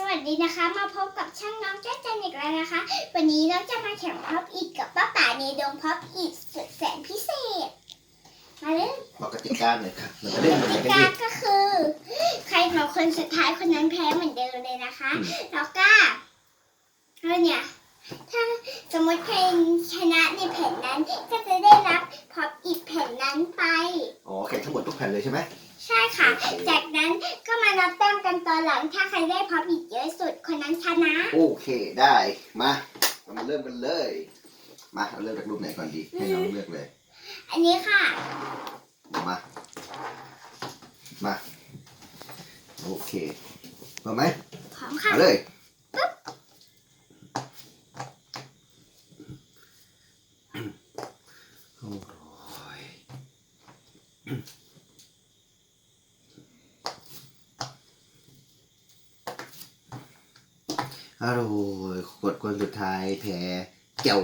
สวัสดีนะคะ มาพบกับช่างน้องแจ๊จันอีกแล้วนะคะ วันนี้น้องจะมาแข่งพับอิดกับป้าป๋าในดงพับอิดสุดแสนพิเศษ มาเล่นบอกกติกาหน่อยค่ะเราจะเล่นยังไงกติกันกาดีก็คือ ใครเผาคนสุดท้ายคนนั้นแพ้เหมือนเดิมเลยนะคะอืมแล้วก็แล้วเนี่ย ถ้าสมมติใครชนะในแผ่นนั้นก็จะได้รับพับอิดแผ่นนั้นไป อ๋อแข่งทั้งหมดทุกแผ่นเลยใช่ไหม ใช่ค่ะโอเคจากนั้นก็มานับแต้มกันตอนหลัง ถ้าใครได้พับอิดเยอะสุดคนนั้นชนะ โอเคได้มาเรามาเริ่มกันเลย มาเราเริ่มจากรูปไหนก่อนดี ให้น้องเลือกเลย อันนี้ค่ะ มา มา โอเคพร้อมไหมพร้อมค่ะมาเลย ฮัลโหลกดคนสุดท้ายแพ้เจ้า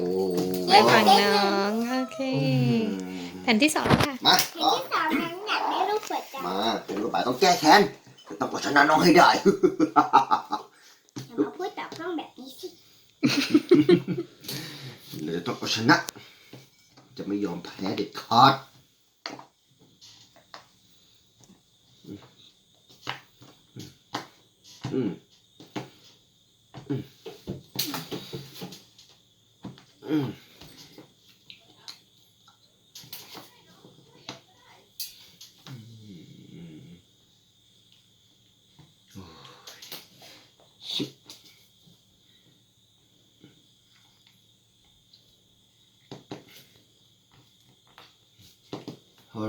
ไปฝั่งน้องโอเคอืมแผ่นที่สองค่ะมาแผ่นที่สองนั้นอยากได้รูปหัวใจมาเป็นรูปบ่ายต้องแก้แค้นต้องเอาชนะน้องให้ได้อย่ามาพูดต่อกล้องแบบนี้สิหรือต้องเอาชนะ จะไม่ยอมแพ้เด็ดขาดอืมอืมอืมโอ้ยชิบ ฮัล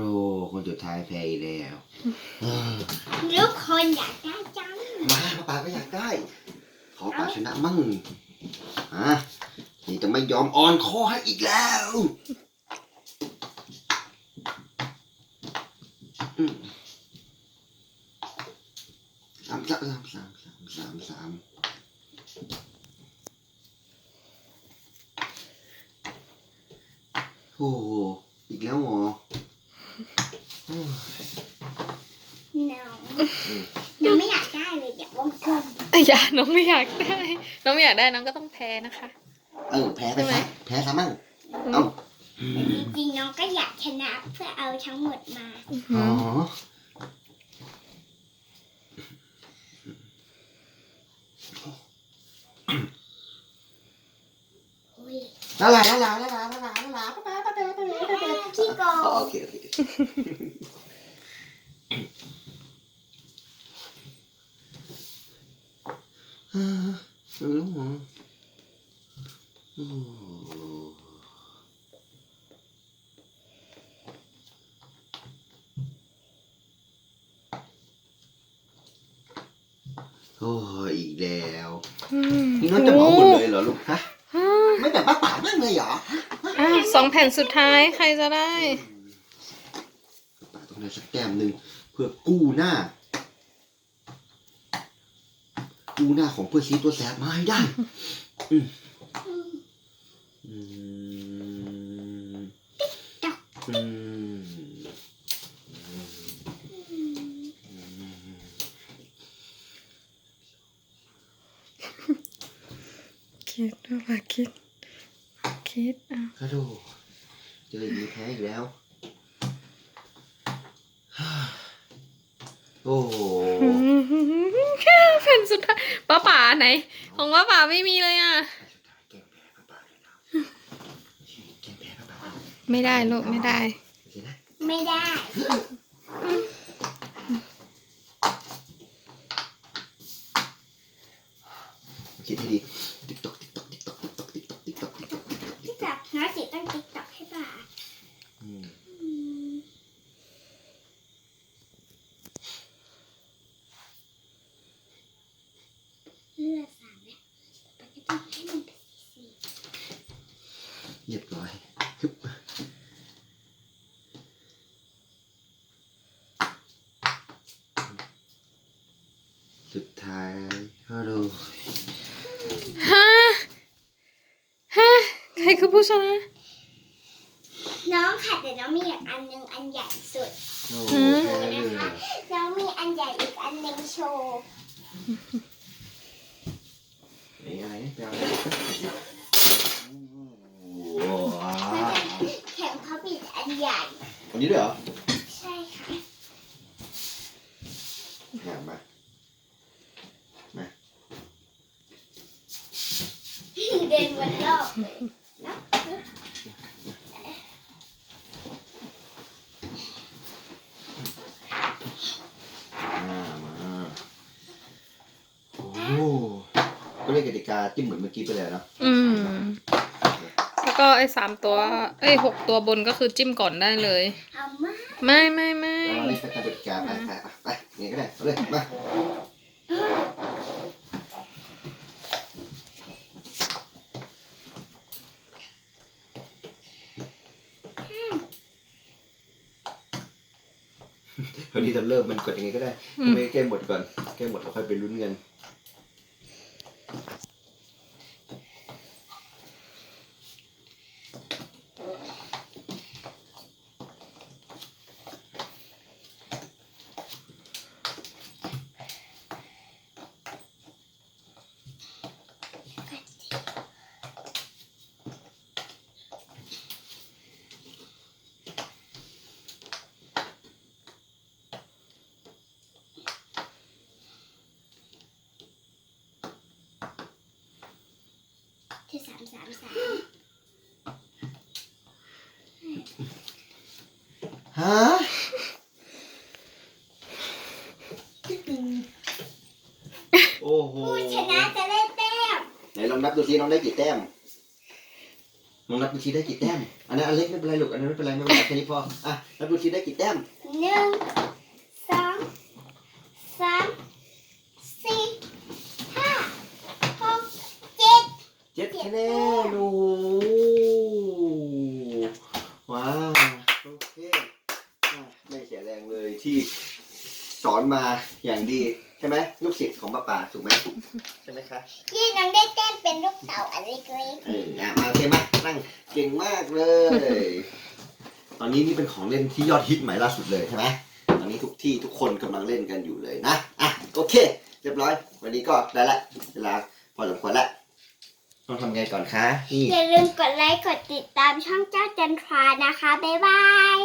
โหลคนสุดท้ายแพ้อีกแล้วเอ้อทุกคนอยากได้จัง มาป้าป๋าก็อยากได้ ขอปาชนะมั่งอะนี่จะไม่ยอมอ่อนคอให้อีกแล้วอืมสามสามสามสามสามสามโอ้โห อีกแล้วเหรอโอย่าน้องไม่อยากได้ น้องไม่อยากได้น้องก็ต้องแพ้นะคะ เออแพ้ไปใไหมแพ้ซะมั่ง เอ้า จริงๆน้องก็อยากชนะเพื่อเอาทั้งหมดมา อ๋อลอุ้ยแล้วล่ะแล้วล่ะแล้วล่ะแล้วล่ะแล้วล่ะป้าป้าป้าป้าป้าป้าป้าขี้โกงโอเคโอเค โอ้โอ้ยอีกแล้วอืมนี่น้องจะเหมาหมดเลยเหรอลูกฮะอ่าไม่แต่ป้าป๋าบ้างเลยเหรออะสองแผ่นสุดท้ายใครจะได้ ป้าต้องได้สักแต้มหนึ่งเพื่อกู้หน้า กู้หน้าของเพื่อนซีตัวแสบมาให้ได้อืมอืมอืมคิดด้วยว่าคิด คิดอะกระโดดเจออย่างนี้แพ้อีกแล้ว โอ้โหอืมแค่แผ่นสุดท้ายป้าป๋าไหน ของป้าป๋าไม่มีเลยอะแกล้งแพ้ป้าป๋าเลยนะแกล้งแพ้ป้าป๋าไม่ได้ลูกไม่ได้ โอเคนะไม่ได้ คิดให้ดี เรียบร้อยฮึบสุดท้ายฮัลโหลฮะฮะใครคือผู้ชนะน้องค่ะแต่น้องมีอีกอันหนึงอันใหญ่สุดโอ้อืมแพ้เลย น้องมีอันใหญ่อีกอันหนึงโชว์ไปเอาเลยว้า อันนี้ด้วยเหรอ ใช่ค่ะมา มาเดินวนรอบเลยนะมามาโอ้ก็เล่นกติกาจิ้มเหมือนเมื่อกี้ไปเลยเนาะ อืม แล้วก็ไอ้สามตัว เอ้ยหกตัวบนก็คือจิ้มก่อนได้เลยเอามาไม่ไม่ไม่เอาเลยกติกาไปไปไปไปนี่ก็ได้เอาเลยมาวันนี้จะเริ่มมันกดยังไงก็ได้อืมไม่แก้หมดก่อน แก้หมดเราค่อยไปลุ้นกัน ที่สามสามสามฮะโอ้โหผู้ชนะจะได้แต้มไหนลองนับดูซิน้องได้กี่แต้มลองนับดูซิได้กี่แต้ม อันนั้นอันเล็กไม่เป็นไรลูกอันนั้นไม่เป็นไรไม่เป็นไรแค่นี้พออะนับดูซิได้กี่แต้มหนึ่งสองสามสี่ห้าหกเจ็ด เจ็ดคะ แนนโอ้โหว้าวโอเคอะไม่เสียแรงเลยที่สอนมาอย่างดี ใช่ไหมลูกศิษย์ของป้าป่าถูกไหมใช่ไหมคะยี่น้องได้แต้มเป็นลูกเต่าอันเล็กเอออะมาโอเคมานั่งเก่งมากเลย ตอนนี้นี่เป็นของเล่นที่ยอดฮิตใหม่ล่าสุดเลยใช่ไหมตอนนี้ทุกที่ทุกคนกำลังเล่นกันอยู่เลยนะอะโอเค เรียบร้อย วันนี้ก็ได้ละเวลาพอสมควรละ ต้องทำไงก่อนคะนี่อย่าลืมกดไลค์กดติดตามช่องเจ้าจันทรานะคะ บ๊ายบาย